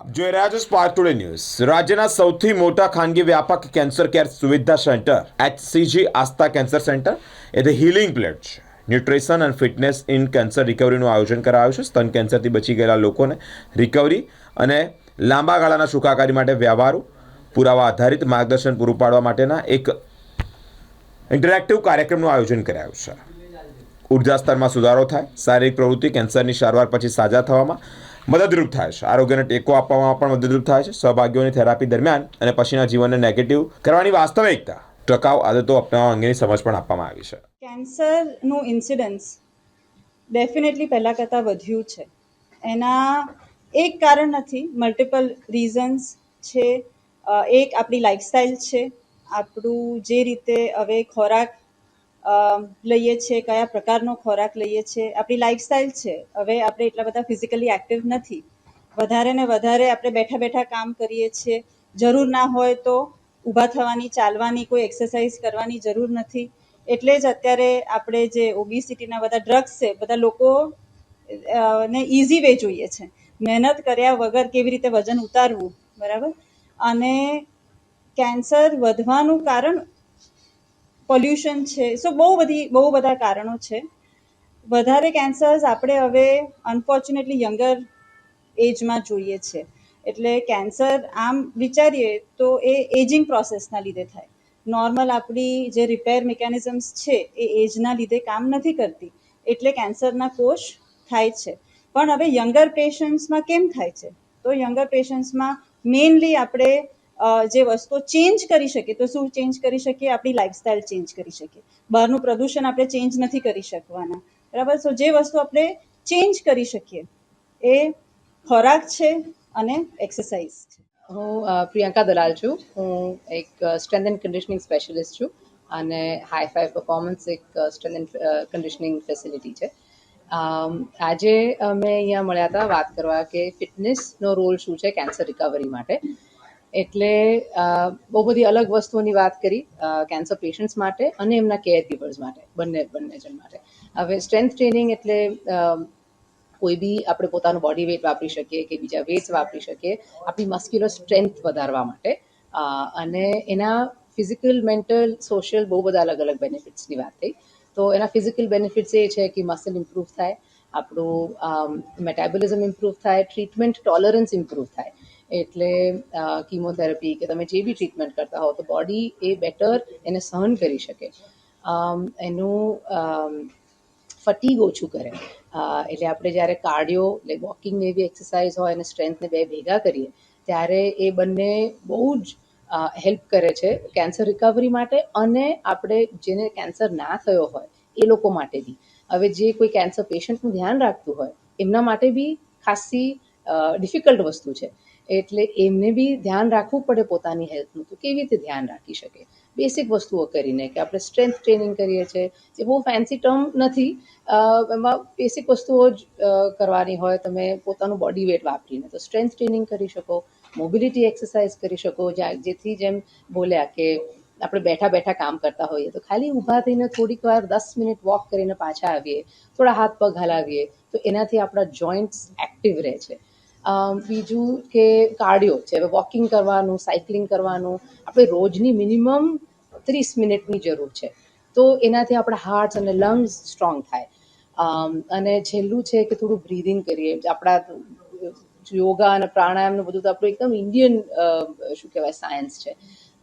જોઈ રહ્યા છો સ્પાર્ક ટુડે ન્યૂઝ. રાજ્યના સૌથી મોટા ખાનગી વ્યાપક કેન્સર કેર સુવિધા centre HCG Astha cancer centre, A the healing plate છે. ન્યુટ્રિશન અને ફિટનેસ ઇન કેન્સર રિકવરીનું આયોજન કરાયું છે. સ્તન કેન્સરથી બચી ગયેલા લોકોને રિકવરી અને લાંબા ગાળાના સુખાકારી માટે વ્યવહારો પુરાવા આધારિત માર્ગદર્શન પૂરું પાડવા માટેના એક ઇન્ટરેક્ટિવ કાર્યક્રમનું આયોજન કરાયું છે. ઊર્જા સ્તરમાં સુધારો થાય, શારીરિક પ્રવૃત્તિ કેન્સરની સારવાર પછી સાજા થવામાં મદદરૂપ થાય છે. આરોગ્યને ટેકો આપવામાં પણ મદદરૂપ થાય છે. સહભાગીઓની થેરાપી દરમિયાન અને પછીના જીવનને નેગેટિવ કરવાની વાસ્તવિકતા, ટકાઉ આદતો અપનાવવા અંગેની સમજ પણ આપવામાં આવી છે. કેન્સરનું ઇન્સિડન્સ ડેફિનેટલી પહેલાં કરતાં વધ્યું છે. એના એક કારણ નથી મલ્ટિપલ રીઝન્સ છે. એક આપણી લાઇફસ્ટાઈલ છે. આપણું જે રીતે હવે ખોરાક લઈએ છીએ કયા પ્રકારનો ખોરાક લઈએ છીએ આપણી લાઈફસ્ટાઈલ છે. હવે આપણે એટલા બધા ફિઝિકલી એક્ટિવ નથી. વધારે ને વધારે આપણે બેઠા બેઠા કામ કરીએ છીએ. જરૂર ના હોય તો ઊભા થવાની, ચાલવાની, કોઈ એક્સરસાઇઝ કરવાની જરૂર નથી. એટલે જ અત્યારે આપણે જે ઓબિસિટીના બધા ડ્રગ્સ છે, બધા લોકો ને ઇઝી વે જોઈએ છે. મહેનત કર્યા વગર કેવી રીતે વજન ઉતારવું, બરાબર? અને કેન્સર વધવાનું કારણ પોલ્યુશન છે. સો બહુ બધી, બહુ બધા કારણો છે. વધારે કેન્સર્સ આપણે હવે અનફોર્ચ્યુનેટલી યંગર એજમાં જોઈએ છે. એટલે કેન્સર આમ વિચારીએ તો એ એજિંગ પ્રોસેસના લીધે થાય. નોર્મલ આપણી જે રિપેર મિકેનિઝમ્સ છે, એ એજના લીધે કામ નથી કરતી. એટલે કેન્સરના કોષ થાય છે. પણ હવે યંગર પેશન્ટ્સમાં કેમ થાય છે? તો યંગર પેશન્ટ્સમાં મેઇનલી આપણે જે વસ્તુઓ ચેન્જ કરી શકીએ, તો શું ચેન્જ કરી શકીએ? આપણી લાઈફસ્ટાઈલ ચેન્જ કરી શકીએ. બહારનું પ્રદૂષણ આપણે ચેન્જ નથી કરી શકવાના. બરાબર? સો જે વસ્તુ આપણે ચેન્જ કરી શકીએ, એ ખોરાક છે અને એક્સરસાઇઝ છે. હું પ્રિયંકા દલાલ છું. હું એક સ્ટ્રેન્થ એન્ડ કન્ડિશનિંગ સ્પેશિયલિસ્ટ છું અને હાઈ ફાઈ પરફોર્મન્સ એક સ્ટ્રેન્થ એન્ડ કન્ડિશનિંગ ફેસિલિટી છે. આજે અમે અહીંયા મળ્યા હતા વાત કરવા કે ફિટનેસનો રોલ શું છે કેન્સર રિકવરી માટે. એટલે બહુ બધી અલગ વસ્તુઓની વાત કરી કેન્સર પેશન્ટ્સ માટે અને એમના કેર ગીવર્સ માટે, બંને બંને જણ માટે. હવે સ્ટ્રેન્થ ટ્રેનિંગ એટલે કોઈ બી આપણે પોતાનું બોડી વેઇટ વાપરી શકીએ કે બીજા વેઇટ્સ વાપરી શકીએ, આપણી મસ્ક્યુલર સ્ટ્રેન્થ વધારવા માટે. અને એના ફિઝિકલ મેન્ટલ સોશિયલ બહુ બધા અલગ અલગ બેનિફિટ્સની વાત થઈ. તો એના ફિઝિકલ બેનિફિટ્સ એ છે કે મસલ ઇમ્પ્રૂવ થાય, આપણું મેટાબોલિઝમ ઇમ્પ્રૂવ થાય ટ્રીટમેન્ટ ટોલરન્સ ઇમ્પ્રૂવ થાય. એટલે કીમોથેરાપી કે તમે જે બી ટ્રીટમેન્ટ કરતા હો તો બોડી એ બેટર એને સહન કરી શકે. એનું ફટીગ ઓછું કરે. એટલે આપણે જ્યારે કાર્ડિયો એટલે વોકિંગ એવી એક્સરસાઇઝ હોય અને સ્ટ્રેન્થને બે ભેગા કરીએ, ત્યારે એ બંને બહુ જ હેલ્પ કરે છે કેન્સર રિકવરી માટે અને આપણે જેને કેન્સર ના થયો હોય, એ લોકો માટે બી. હવે જે કોઈ કેન્સર પેશન્ટનું ધ્યાન રાખતું હોય, એમના માટે બી ખાસી ડિફિકલ્ટ વસ્તુ છે. એટલે એમને બી ધ્યાન રાખવું પડે પોતાની હેલ્થનું, તો કેવી રીતે ધ્યાન રાખી શકે? બેસિક વસ્તુઓ કરીને કે આપણે સ્ટ્રેન્થ ટ્રેનિંગ કરીએ છીએ જે બહુ ફેન્સી ટર્મ નથી. એમાં બેસિક વસ્તુઓ જ કરવાની હોય, તમે પોતાનું બોડી વેટ વાપરીને તો સ્ટ્રેન્થ ટ્રેનિંગ કરી શકો મોબિલિટી એક્સરસાઇઝ કરી શકો જેથી જેમ બોલ્યા કે આપણે બેઠા બેઠા કામ કરતા હોઈએ, તો ખાલી ઊભા થઈને થોડીક વાર દસ મિનિટ વોક કરીને પાછા આવીએ, થોડા હાથ પગ હલાવીએ, તો એનાથી આપણા જોઈન્ટ્સ એક્ટિવ રહે છે. બીજું કે કાર્ડિયો છે હવે વોકિંગ કરવાનું સાયકલિંગ કરવાનું, આપણે રોજની મિનિમમ ત્રીસ મિનિટની જરૂર છે. તો એનાથી આપણા હાર્ટ અને લંગ્સ સ્ટ્રોંગ થાય. અને છેલ્લું છે કે થોડું બ્રીધિંગ કરીએ. આપણા યોગા અને પ્રાણાયામનું બધું તો આપણું એકદમ ઇન્ડિયન શું કહેવાય સાયન્સ છે.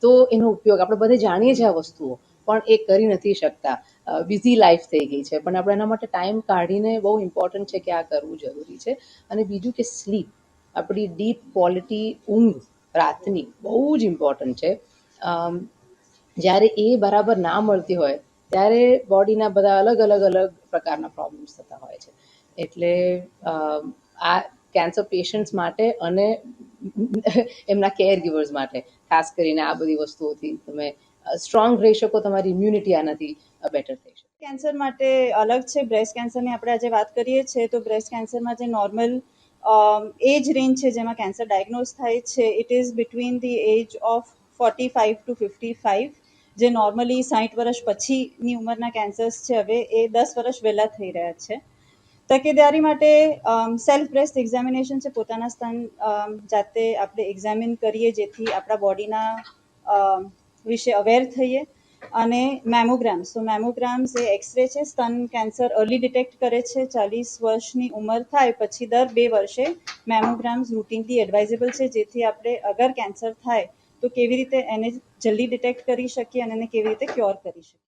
તો એનો ઉપયોગ આપણે બધે જાણીએ છીએ આ વસ્તુઓ, પણ એ કરી નથી શકતા. બિઝી લાઈફ થઈ ગઈ છે. પણ આપણે એના માટે ટાઈમ કાઢીને બહુ ઇમ્પોર્ટન્ટ છે કે આ કરવું જરૂરી છે. અને બીજું કે સ્લીપ આપણી ડીપ ક્વોલિટી ઊંઘ રાતની બહુ જ ઇમ્પોર્ટન્ટ છે. જ્યારે એ બરાબર ના મળતી હોય, ત્યારે બોડીના બધા અલગ અલગ અલગ પ્રકારના પ્રોબ્લેમ્સ થતા હોય છે. એટલે આ કેન્સર પેશન્ટ્સ માટે અને એમના કેર ગીવર્સ માટે, ખાસ કરીને આ બધી વસ્તુઓથી તમે સ્ટ્રોંગ રહી શકો તમારી ઇમ્યુનિટી આનાથી બેટર થઈ શકે. કેન્સર માટે અલગ છે, બ્રેસ્ટ કેન્સરની આપણે આજે વાત કરીએ છીએ તો બ્રેસ્ટ કેન્સરમાં જે નોર્મલ એજ રેન્જ છે, જેમાં કેન્સર ડાયગ્નોઝ થાય છે it is between the age of forty five to fifty five જે નોર્મલી સાઠ વર્ષ પછીની ઉંમરના કેન્સર્સ છે, હવે એ દસ વર્ષ વહેલા થઈ રહ્યા છે. તકેદારી માટે સેલ્ફ બ્રેસ્ટ એક્ઝામિનેશન છે, પોતાના સ્તન જાતે આપણે એક્ઝામિન કરીએ, જેથી આપણા બોડીના વિશે અવેર થઈએ અને મેમોગ્રામ્સ તો મેમોગ્રામ્સ એ એક્સરે છે સ્તન કેન્સર અર્લી ડિટેક્ટ કરે છે, ચાલીસ વર્ષની ઉંમર થાય પછી દર બે વર્ષે મેમોગ્રામ્સ રૂટીનલી એડવાઇઝેબલ છે, જેથી આપણે અગર કેન્સર થાય તો કેવી રીતે એને જલ્દી ડિટેક્ટ કરી શકીએ અને એને કેવી રીતે ક્યોર કરી શકીએ.